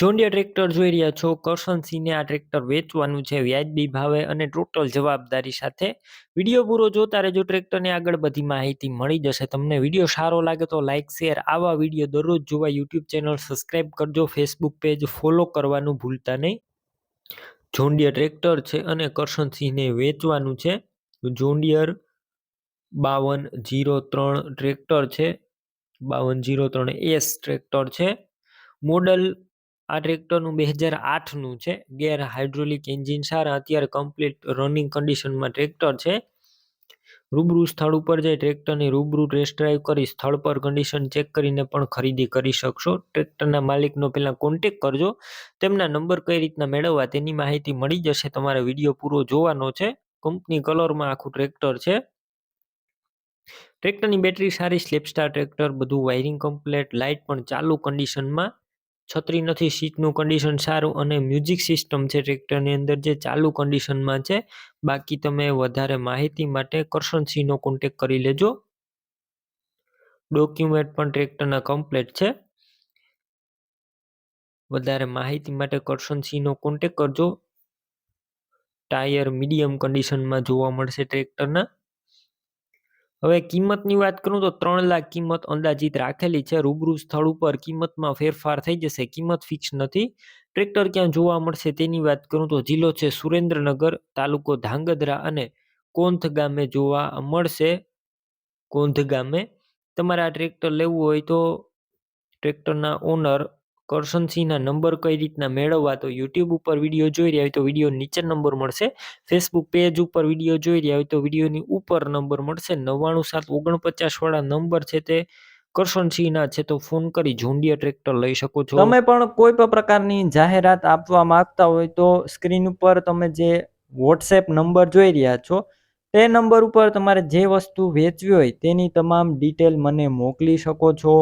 જોન્ડિયા tractor જોઈ રહ્યા છો. કરશનસિંહને આ ટ્રેક્ટર વેચવાનું છે. વ્યાજબી ભાવે અને ટોટલ જવાબદારી સાથે. વીડિયો પૂરો જોતા રહેજો. ટ્રેક્ટરની આગળ બધી માહિતી મળી જશે. તમને વીડિયો સારો લાગે તો લાઇક શેર આવા વીડિયો દરરોજ જોવા યુટ્યુબ ચેનલ સબસ્ક્રાઇબ કરજો. ફેસબુક પેજ ફોલો કરવાનું ભૂલતા નહીં. જોન્ડિયર ટ્રેક્ટર છે અને કરશનસિંહને વેચવાનું છે. જોન્ડિયર બાવન જીરો ત્રણ ટ્રેક્ટર છે. બાવન જીરો ત્રણ એસ ટ્રેક્ટર છે. મોડલ આ ટ્રેક્ટરનું બે હજાર આઠનું છે. ગેર હાઇડ્રોલિક એન્જિન સારા અત્યારે કમ્પ્લીટ રનિંગ કન્ડિશનમાં ટ્રેક્ટર છે. રૂબરૂ સ્થળ ઉપર જઈ ટ્રેક્ટરની રૂબરૂ ટેસ્ટ ડ્રાઈવ કરી સ્થળ પર કન્ડિશન ચેક કરીને પણ ખરીદી કરી શકશો. ટ્રેક્ટરના માલિકનો પહેલાં કોન્ટેક કરજો. તેમના નંબર કઈ રીતના મેળવવા તેની માહિતી મળી જશે. તમારે વીડિયો પૂરો જોવાનો છે. કંપની કલરમાં આખું ટ્રેક્ટર છે. ટ્રેક્ટરની બેટરી સારી સ્લેપસ્ટાર ટ્રેક્ટર, બધું વાયરિંગ કમ્પ્લેટ, લાઇટ પણ ચાલુ કન્ડિશનમાં. છત્રી નથી, સીટનું કન્ડિશન સારું અને મ્યુઝિક સિસ્ટમ છે ટ્રેક્ટરની અંદર જે ચાલુ કન્ડિશનમાં છે, બાકી તમે વધારે માહિતી માટે કરશનસિંહનો કોન્ટેક કરી લેજો. ડોક્યુમેન્ટ પણ ટ્રેક્ટરના કમ્પ્લેટ છે. વધારે માહિતી માટે કરશનસિંહનો કોન્ટેક કરજો. ટાયર મીડિયમ કન્ડિશનમાં જોવા મળશે ટ્રેક્ટરના હવે કિંમતની વાત કરું તો ત્રણ લાખ કિંમત અંદાજિત રાખેલી છે. રૂબરૂ સ્થળ ઉપર કિંમતમાં ફેરફાર થઈ જશે. કિંમત ફિક્સ નથી. ટ્રેક્ટર ક્યાં જોવા મળશે તેની વાત કરું તો જિલ્લો છે સુરેન્દ્રનગર, તાલુકો ધાંગધ્રા અને કોંથ ગામે જોવા મળશે. કોંધ ગામે તમારે આ ટ્રેક્ટર લેવું હોય તો ટ્રેક્ટરના ઓનર કરશનસિંહના નંબર કઈ રીતના મેળવવા, તો યુટ્યુબ ઉપર વીડિયો જોઈ રહ્યા હોય તો વીડિયો નીચે નંબર મળશે. ફેસબુક પેજ ઉપર વીડિયો જોઈ રહ્યા હોય તો વિડીયોની ઉપર નંબર મળશે. નવ્વાણું સાત ઓગણપચાસવાળા નંબર છે તે કરશનસિંહના છે, તો ફોન કરી જોન્ડિયા ટ્રેક્ટર લઈ શકો છો. તમે પણ કોઈ પણ પ્રકારની જાહેરાત આપવા માંગતા હોય તો સ્ક્રીન ઉપર તમે જે વોટ્સએપ નંબર જોઈ રહ્યા છો, તે નંબર ઉપર તમારે જે વસ્તુ વેચવી હોય તેની તમામ ડિટેલ મને મોકલી શકો છો.